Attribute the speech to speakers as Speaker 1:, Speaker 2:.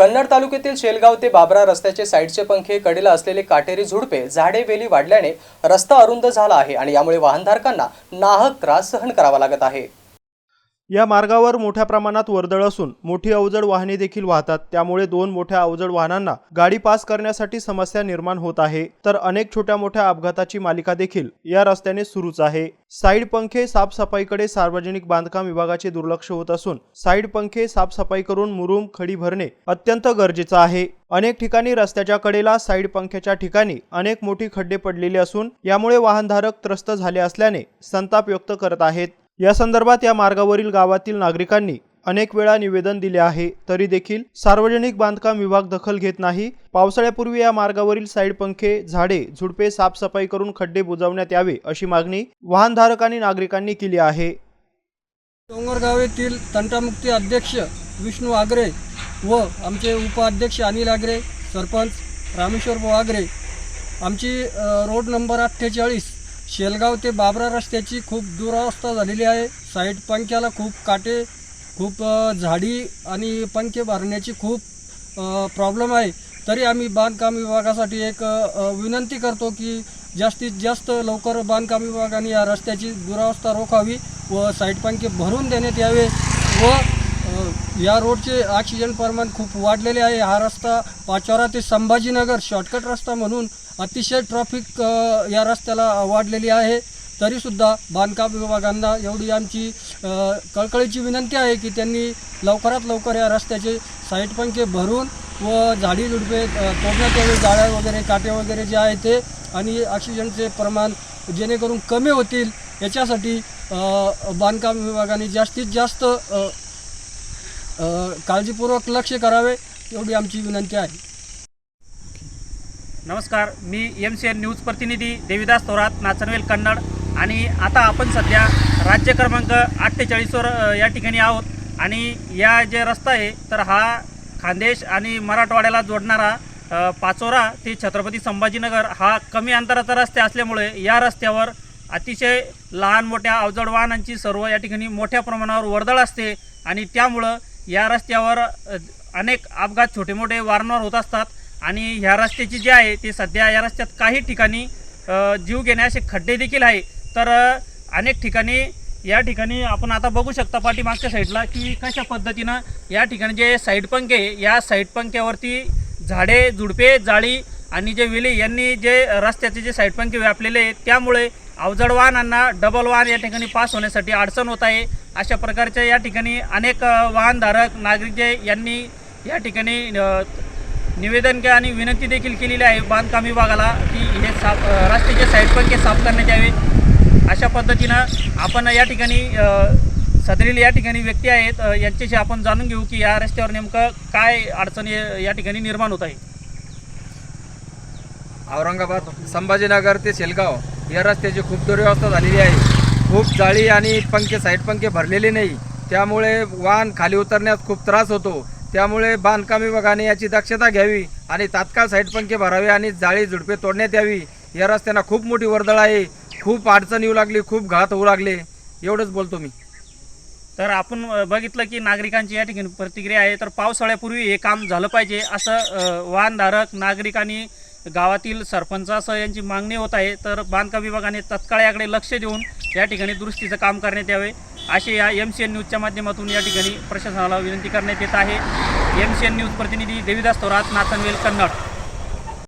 Speaker 1: कन्नड तालुक्यातील शेलगाव ते बाबरा रस्त्याचे साईडचे पंखे कडेला असलेले काटेरी झुडपे झाडे वेली वाढल्याने रस्ता अरुंद झाला आहे आणि यामुळे वाहनधारकांना नाहक त्रास सहन करावा लागत आहे.
Speaker 2: या मार्गावर मोठ्या प्रमाणात वर्दळ असून मोठी अवजड वाहने देखील वाहतात. त्यामुळे दोन मोठ्या अवजड वाहनांना गाडी पास करण्यासाठी समस्या निर्माण होत आहे. तर अनेक छोट्या मोठ्या अपघाताची मालिका देखील या रस्त्याने सुरूच आहे. साईड पंखे साफसफाईकडे सार्वजनिक बांधकाम विभागाचे दुर्लक्ष होत असून साईड पंखे साफसफाई करून मुरुम खडी भरणे अत्यंत गरजेचं आहे. अनेक ठिकाणी रस्त्याच्या कडेला साईड पंख्याच्या ठिकाणी अनेक मोठी खड्डे पडलेले असून यामुळे वाहनधारक त्रस्त झाले असल्याने संताप व्यक्त करत आहेत. या संदर्भात या मार्गावरील गावातील नागरिकांनी अनेक वेळा निवेदन दिले आहे. तरी देखील सार्वजनिक बांधकाम विभाग दखल घेत नाही. पावसाळ्यापूर्वी या मार्गावरील साईड पंखे झाडे झुडपे साफसफाई करून खड्डे बुजवण्यात यावे अशी मागणी वाहनधारक आणि नागरिकांनी केली आहे.
Speaker 3: डोंगरगाव येथील तंटामुक्ती अध्यक्ष विष्णू आगरे व आमचे उपाध्यक्ष अनिल आगरे सरपंच रामेश्वर भाऊ आगरे आमची रोड नंबर अठ्ठेचाळीस शेलगाव ते बाबरा रस्त्याची खूप दुरावस्था झालेली आहे. साईड पंख्याला खूप काटे खूप झाडी आणि पंखे भरण्याची खूप प्रॉब्लेम आहे. तरी आम्ही बांधकाम विभागासाठी एक विनंती करतो की जास्तीत जास्त लवकर बांधकाम विभागाने या रस्त्याची दुरावस्था रोखावी व साईड पंखे भरून देण्यात यावे व या रोडचे ऑक्सिजन प्रमाण खूप वाढलेले आहे. हा रस्ता पाचोरा ते संभाजीनगर शॉर्टकट रस्ता म्हणून अतिशय ट्रॉफिक या रस्त्याला वाढलेली आहे. तरीसुद्धा बांधकाम विभागांना एवढी आमची कळकळीची विनंती आहे की त्यांनी लवकरात लवकर या रस्त्याचे साईड पंखे भरून व झाडी झुडपे तोडण्यात यावे. जाळ्या वगैरे काटे वगैरे जे आहे ते आणि ऑक्सिजनचे प्रमाण जेणेकरून कमी होतील. याच्यासाठी बांधकाम विभागाने जास्तीत जास्त काळजीपूर्वक लक्ष करावे एवढी आमची विनंती आहे.
Speaker 4: नमस्कार मी एम सी एन न्यूज प्रतिनिधी देविदास थोरात नाचनवेल कन्नड. आणि आता आपण सध्या राज्य क्रमांक अठ्ठेचाळीसवर या ठिकाणी आहोत. आणि या जे रस्ता आहे तर हा खानदेश आणि मराठवाड्याला जोडणारा पाचोरा ते छत्रपती संभाजीनगर हा कमी अंतराचा रस्ते असल्यामुळे या रस्त्यावर अतिशय लहान मोठ्या अवजड वाहनांची सर्व या ठिकाणी मोठ्या प्रमाणावर वर्दळ असते. आणि त्यामुळं या रस्त्यावर अनेक अपघात छोटे मोठे वारंवार होत असतात आणि ह्या रस्त्याची जी आहे ते सध्या या रस्त्यात काही ठिकाणी जीव घेणे असे खड्डे देखील आहे. तर अनेक ठिकाणी या ठिकाणी आपण आता बघू शकता पाठीमागच्या साईडला की कशा पद्धतीनं या ठिकाणी जे साईड पंखे या साईड पंख्यावरती झाडे झुडपे जाळी आणि जे विले यांनी जे रस्त्याचे जे साईड पंखे व्यापलेले आहेत त्यामुळे अवजड वाहनांना डबल वाहन या ठिकाणी पास होण्यासाठी अडचण होत आहे. अशा प्रकारच्या या ठिकाणी अनेक वाहनधारक नागरिक जे यांनी या ठिकाणी निवेदन के आणि विनंती देखील केलेली आहे बांधकाम विभागाला की हे साफ रस्त्याचे साईड पंखे साफ करण्यात यावे. अशा पद्धतीनं आपण या ठिकाणी सदरील या ठिकाणी व्यक्ती आहेत यांच्याशी आपण जाणून घेऊ की या रस्त्यावर नेमकं काय अडचणी या ठिकाणी निर्माण होत आहे.
Speaker 5: औरंगाबाद संभाजीनगर ते शेलगाव या रस्त्याची खूप दुर्व्यवस्था झालेली आहे. खूप जाळी आणि पंखे साईड पंखे भरलेले नाही. त्यामुळे वाहन खाली उतरण्यास खूप त्रास होतो. त्यामुळे बांधकाम विभागाने याची दक्षता घ्यावी आणि तात्काळ साईड पंखे भरावे आणि जाळी झुडपे तोडण्यात यावी. या रस्त्यांना खूप मोठी वर्दळ आहे. खूप अडचण येऊ लागली खूप घात होऊ लागले. एवढंच बोलतो मी.
Speaker 4: तर आपण बघितलं की नागरिकांची या ठिकाणी प्रतिक्रिया आहे. तर पावसाळ्यापूर्वी हे काम झालं पाहिजे असं वाहनधारक नागरिकांनी गावातील सरपंचासह यांची मागणी होत आहे तर बांधकाम विभागाने तत्काळ याकडे लक्ष देऊन या ठिकाणी दुरुस्तीचं काम करण्यात यावे असे या एम सी एन न्यूजच्या माध्यमातून या ठिकाणी प्रशासनाला विनंती करण्यात येत आहे. एम सी एन न्यूज प्रतिनिधी देविदास थोरात नाथनवेल कन्नड.